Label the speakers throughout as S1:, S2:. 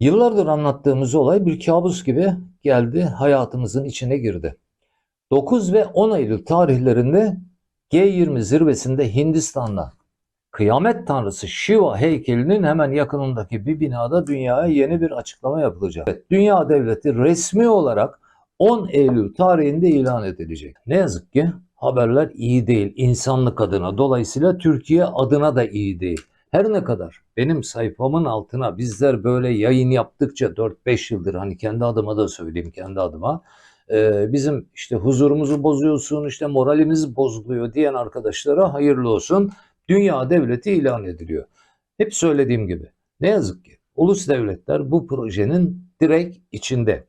S1: Yıllardır anlattığımız olay bir kabus gibi geldi, hayatımızın içine girdi. 9 ve 10 Eylül tarihlerinde G20 zirvesinde Hindistan'da kıyamet tanrısı Shiva heykelinin hemen yakınındaki bir binada dünyaya yeni bir açıklama yapılacak. Evet, Dünya devleti resmi olarak 10 Eylül tarihinde ilan edilecek. Ne yazık ki haberler iyi değil insanlık adına. Dolayısıyla Türkiye adına da iyi değil. Her ne kadar benim sayfamın altına bizler böyle yayın yaptıkça 4-5 yıldır hani kendi adıma da söyleyeyim kendi adıma e, bizim işte huzurumuzu bozuyorsun işte moralimiz bozuluyor diyen arkadaşlara hayırlı olsun. Dünya devleti ilan ediliyor. Hep söylediğim gibi ne yazık ki ulus devletler bu projenin direkt içinde.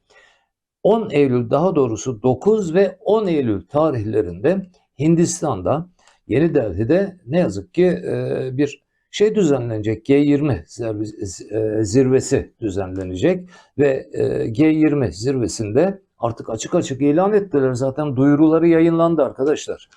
S1: 10 Eylül daha doğrusu 9 ve 10 Eylül tarihlerinde Hindistan'da Yeni Delhi'de ne yazık ki e, bir şey düzenlenecek G20 zirve- e, zirvesi düzenlenecek ve e, G20 zirvesinde artık açık açık ilan ettiler zaten duyuruları yayınlandı arkadaşlar.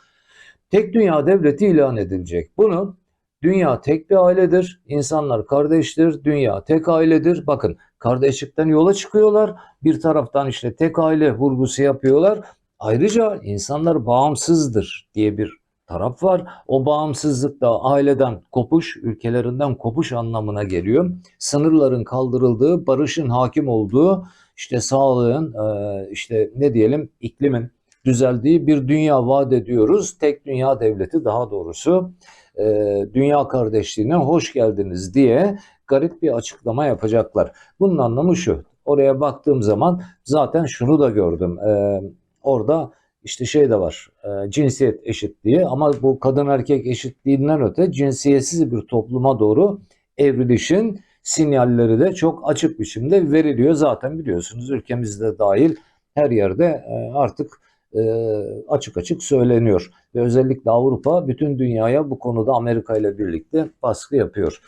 S1: Tek dünya devleti ilan edilecek. Bunu dünya tek bir ailedir, insanlar kardeştir, dünya tek ailedir. Bakın kardeşlikten yola çıkıyorlar. Bir taraftan işte tek aile vurgusu yapıyorlar. Ayrıca insanlar bağımsızdır diye bir taraf var. O bağımsızlık da aileden kopuş, ülkelerinden kopuş anlamına geliyor. Sınırların kaldırıldığı, barışın hakim olduğu, işte sağlığın, eee, işte ne diyelim iklimin düzeldiği bir dünya vaat ediyoruz. Tek dünya devleti daha doğrusu eee, dünya kardeşliğine hoş geldiniz diye garip bir açıklama yapacaklar. Bunun anlamı şu. Oraya baktığım zaman zaten şunu da gördüm. Eee, orada işte şey de var. e, cinsiyet eşitliği ama bu kadın erkek eşitliğinden öte cinsiyetsiz bir topluma doğru evrilişin sinyalleri de çok açık biçimde veriliyor. Zaten biliyorsunuz ülkemizde dahil her yerde e, artık e, açık açık söyleniyor. Ve özellikle Avrupa bütün dünyaya bu konuda Amerika ile birlikte baskı yapıyor.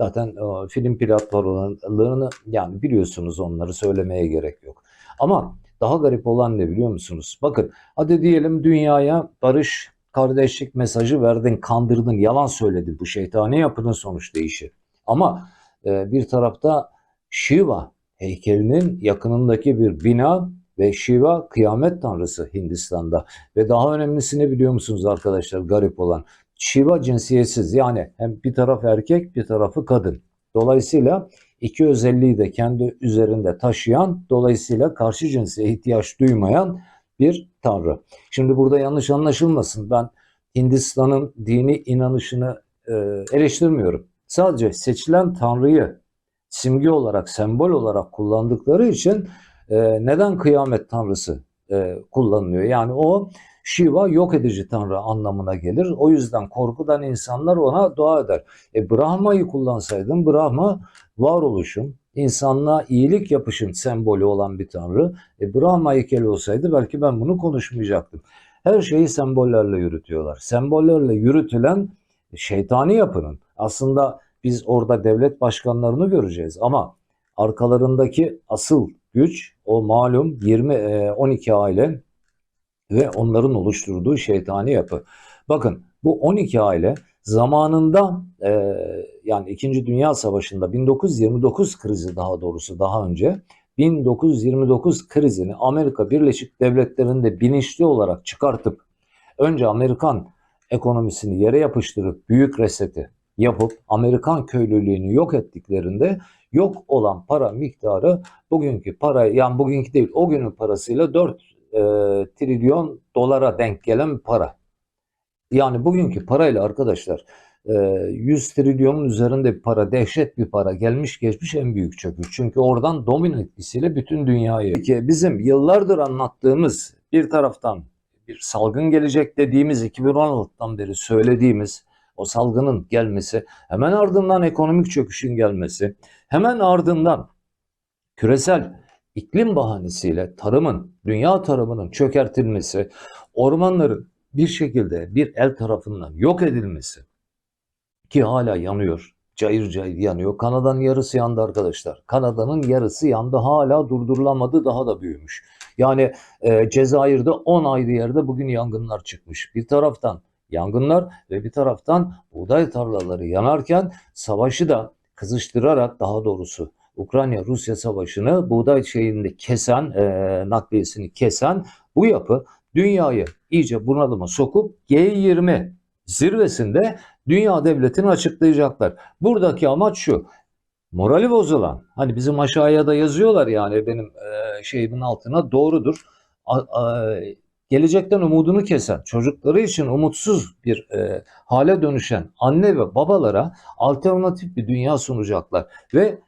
S1: Zaten e, film platformlarını yani biliyorsunuz onları söylemeye gerek yok. Ama daha garip olan ne biliyor musunuz? Bakın hadi diyelim dünyaya barış, kardeşlik mesajı verdin, kandırdın, yalan söyledin. Bu şeytani yapının sonuç değişi. Ama e, bir tarafta Shiva heykelinin yakınındaki bir bina ve Shiva kıyamet tanrısı Hindistan'da. Ve daha önemlisi ne biliyor musunuz arkadaşlar garip olan? Shiva cinsiyetsiz yani hem bir taraf erkek bir tarafı kadın. Dolayısıyla iki özelliği de kendi üzerinde taşıyan, dolayısıyla karşı cinse ihtiyaç duymayan bir tanrı. Şimdi burada yanlış anlaşılmasın. Ben Hindistan'ın dini inanışını e, eleştirmiyorum. Sadece seçilen tanrıyı simge olarak, sembol olarak kullandıkları için e, neden kıyamet tanrısı e, kullanılıyor? Yani o Shiva yok edici tanrı anlamına gelir. O yüzden korkudan insanlar ona dua eder. E Brahma'yı kullansaydın Brahma varoluşun, insanlığa iyilik yapışın sembolü olan bir tanrı. E Brahma heykeli olsaydı belki ben bunu konuşmayacaktım. Her şeyi sembollerle yürütüyorlar. Sembollerle yürütülen şeytani yapının aslında biz orada devlet başkanlarını göreceğiz ama arkalarındaki asıl güç o malum 20 e, 12 aile ve onların oluşturduğu şeytani yapı. Bakın bu 12 aile zamanında e, yani 2. Dünya Savaşı'nda 1929 krizi daha doğrusu daha önce 1929 krizini Amerika Birleşik Devletleri'nde bilinçli olarak çıkartıp önce Amerikan ekonomisini yere yapıştırıp büyük reseti yapıp Amerikan köylülüğünü yok ettiklerinde yok olan para miktarı bugünkü para yani bugünkü değil o günün parasıyla 4 e, trilyon dolara denk gelen para. Yani bugünkü parayla arkadaşlar e, 100 trilyonun üzerinde bir para, dehşet bir para gelmiş geçmiş en büyük çöküş. Çünkü oradan domino etkisiyle bütün dünyayı. Peki bizim yıllardır anlattığımız bir taraftan bir salgın gelecek dediğimiz 2016'dan beri söylediğimiz o salgının gelmesi, hemen ardından ekonomik çöküşün gelmesi, hemen ardından küresel iklim bahanesiyle tarımın, dünya tarımının çökertilmesi, ormanların bir şekilde bir el tarafından yok edilmesi ki hala yanıyor. Cayır cayır yanıyor. Kanada'nın yarısı yandı arkadaşlar. Kanada'nın yarısı yandı. Hala durdurulamadı. Daha da büyümüş. Yani e, Cezayir'de 10 ayrı yerde bugün yangınlar çıkmış. Bir taraftan yangınlar ve bir taraftan buğday tarlaları yanarken savaşı da kızıştırarak daha doğrusu Ukrayna-Rusya savaşını buğday şeyinde kesen, e, nakliyesini kesen bu yapı dünyayı iyice bunalıma sokup G20 zirvesinde dünya devletini açıklayacaklar. Buradaki amaç şu. Morali bozulan, hani bizim aşağıya da yazıyorlar yani benim e, şeyimin altına doğrudur. A- a- gelecekten umudunu kesen, çocukları için umutsuz bir e, hale dönüşen anne ve babalara alternatif bir dünya sunacaklar. Ve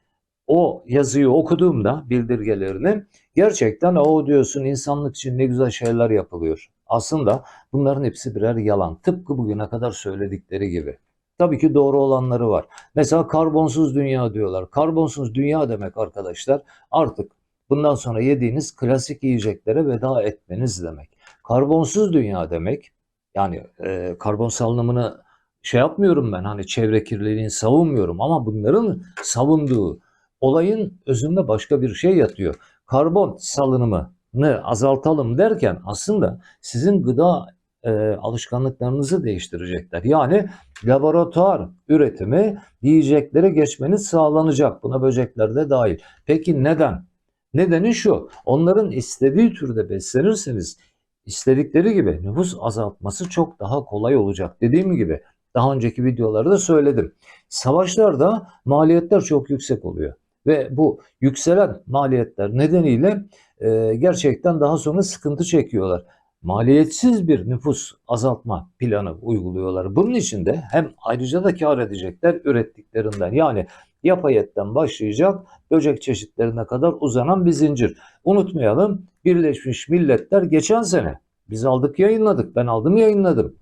S1: o yazıyı okuduğumda bildirgelerini gerçekten o diyorsun insanlık için ne güzel şeyler yapılıyor. Aslında bunların hepsi birer yalan. Tıpkı bugüne kadar söyledikleri gibi. Tabii ki doğru olanları var. Mesela karbonsuz dünya diyorlar. Karbonsuz dünya demek arkadaşlar artık bundan sonra yediğiniz klasik yiyeceklere veda etmeniz demek. Karbonsuz dünya demek yani e, karbon salınımını şey yapmıyorum ben hani çevre kirliliğini savunmuyorum ama bunların savunduğu olayın özünde başka bir şey yatıyor. Karbon salınımını azaltalım derken aslında sizin gıda e, alışkanlıklarınızı değiştirecekler. Yani laboratuvar üretimi yiyeceklere geçmeniz sağlanacak. Buna böcekler de dahil. Peki neden? Nedeni şu. Onların istediği türde beslenirseniz istedikleri gibi nüfus azaltması çok daha kolay olacak. Dediğim gibi daha önceki videolarda söyledim. Savaşlarda maliyetler çok yüksek oluyor. Ve bu yükselen maliyetler nedeniyle e, gerçekten daha sonra sıkıntı çekiyorlar. Maliyetsiz bir nüfus azaltma planı uyguluyorlar. Bunun için de hem ayrıca da kar edecekler ürettiklerinden. Yani yapay etten başlayacak böcek çeşitlerine kadar uzanan bir zincir. Unutmayalım Birleşmiş Milletler geçen sene biz aldık yayınladık. Ben aldım yayınladım.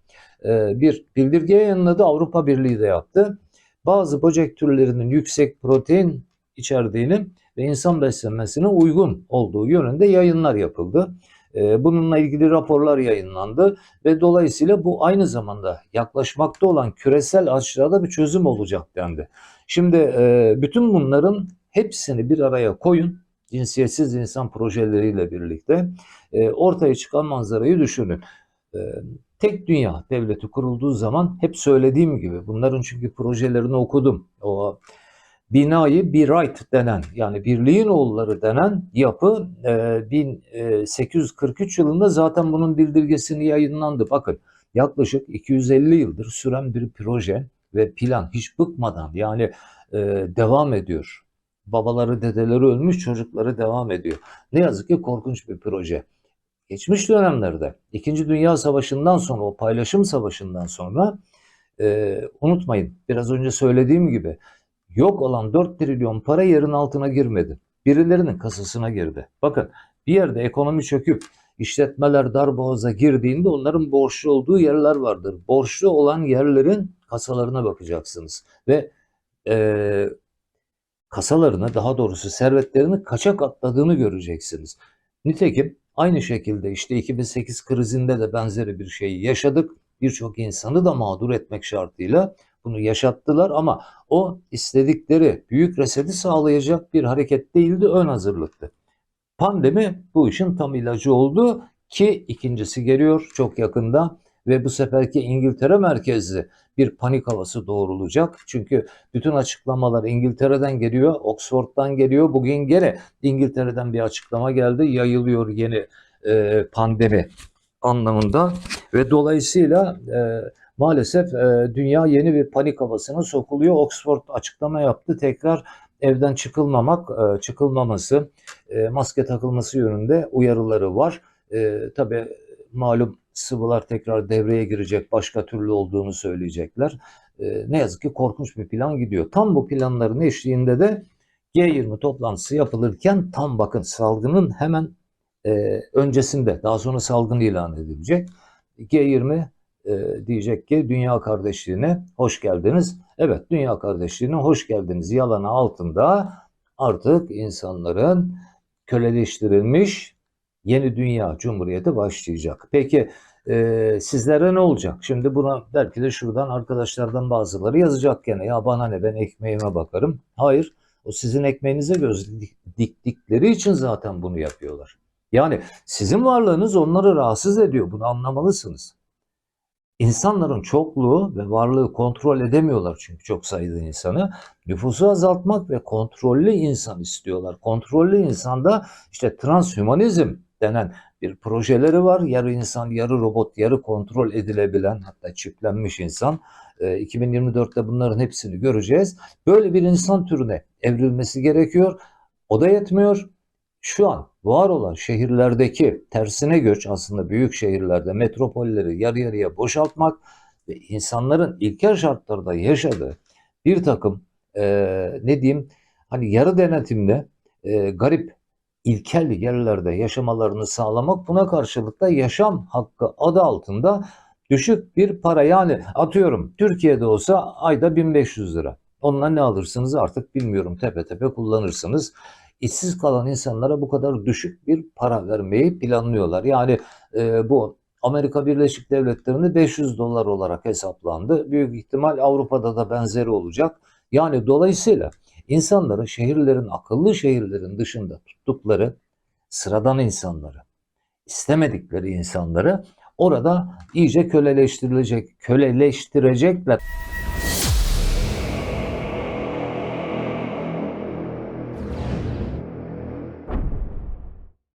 S1: Ee, bir bildirge yayınladı Avrupa Birliği de yaptı. Bazı böcek türlerinin yüksek protein içerdiğini ve insan beslenmesine uygun olduğu yönünde yayınlar yapıldı. Ee, Bununla ilgili raporlar yayınlandı ve dolayısıyla bu aynı zamanda yaklaşmakta olan küresel açlığa da bir çözüm olacak dendi. Şimdi e, bütün bunların hepsini bir araya koyun cinsiyetsiz insan projeleriyle birlikte e, ortaya çıkan manzarayı düşünün. E, tek dünya devleti kurulduğu zaman hep söylediğim gibi bunların çünkü projelerini okudum. O binayı bir right denen yani birliğin oğulları denen yapı e, 1843 yılında zaten bunun bildirgesini yayınlandı. Bakın yaklaşık 250 yıldır süren bir proje ve plan hiç bıkmadan yani e, devam ediyor. Babaları dedeleri ölmüş çocukları devam ediyor. Ne yazık ki korkunç bir proje. Geçmiş dönemlerde İkinci Dünya Savaşı'ndan sonra o paylaşım savaşından sonra e, unutmayın biraz önce söylediğim gibi yok olan 4 trilyon para yerin altına girmedi. Birilerinin kasasına girdi. Bakın bir yerde ekonomi çöküp işletmeler darboğaza girdiğinde onların borçlu olduğu yerler vardır. Borçlu olan yerlerin kasalarına bakacaksınız ve e, kasalarını daha doğrusu servetlerini kaçak atladığını göreceksiniz. Nitekim aynı şekilde işte 2008 krizinde de benzeri bir şeyi yaşadık. Birçok insanı da mağdur etmek şartıyla bunu yaşattılar ama o istedikleri büyük reseti sağlayacak bir hareket değildi, ön hazırlıktı. Pandemi bu işin tam ilacı oldu ki ikincisi geliyor çok yakında ve bu seferki İngiltere merkezli bir panik havası doğrulacak. Çünkü bütün açıklamalar İngiltere'den geliyor, Oxford'dan geliyor. Bugün gene İngiltere'den bir açıklama geldi. Yayılıyor yeni e, pandemi anlamında ve dolayısıyla e, maalesef e, dünya yeni bir panik havasına sokuluyor. Oxford açıklama yaptı. Tekrar evden çıkılmamak, e, çıkılmaması, e, maske takılması yönünde uyarıları var. E, tabii malum sıvılar tekrar devreye girecek, başka türlü olduğunu söyleyecekler. E, ne yazık ki korkunç bir plan gidiyor. Tam bu planların eşliğinde de G20 toplantısı yapılırken tam bakın salgının hemen e, öncesinde, daha sonra salgın ilan edilecek. G20 e, diyecek ki dünya kardeşliğine hoş geldiniz. Evet dünya kardeşliğine hoş geldiniz yalanı altında artık insanların köleleştirilmiş yeni dünya cumhuriyeti başlayacak. Peki e, sizlere ne olacak? Şimdi buna belki de şuradan arkadaşlardan bazıları yazacak gene. Ya bana ne ben ekmeğime bakarım. Hayır o sizin ekmeğinize göz diktikleri için zaten bunu yapıyorlar. Yani sizin varlığınız onları rahatsız ediyor. Bunu anlamalısınız. İnsanların çokluğu ve varlığı kontrol edemiyorlar çünkü çok sayıda insanı. Nüfusu azaltmak ve kontrollü insan istiyorlar. Kontrollü insanda işte transhümanizm denen bir projeleri var. Yarı insan, yarı robot, yarı kontrol edilebilen hatta çiplenmiş insan. Ee, 2024'te bunların hepsini göreceğiz. Böyle bir insan türüne evrilmesi gerekiyor. O da yetmiyor. Şu an var olan şehirlerdeki tersine göç aslında büyük şehirlerde metropolleri yarı yarıya boşaltmak ve insanların ilkel şartlarda yaşadığı bir takım eee, ne diyeyim hani yarı denetimle eee, garip ilkel yerlerde yaşamalarını sağlamak buna karşılık da yaşam hakkı adı altında düşük bir para yani atıyorum Türkiye'de olsa ayda 1500 lira. Onunla ne alırsınız artık bilmiyorum tepe tepe kullanırsınız. İşsiz kalan insanlara bu kadar düşük bir para vermeyi planlıyorlar. Yani e, bu Amerika Birleşik Devletleri'nde 500 dolar olarak hesaplandı. Büyük ihtimal Avrupa'da da benzeri olacak. Yani dolayısıyla insanları şehirlerin, akıllı şehirlerin dışında tuttukları sıradan insanları, istemedikleri insanları orada iyice köleleştirilecek, köleleştirecekler.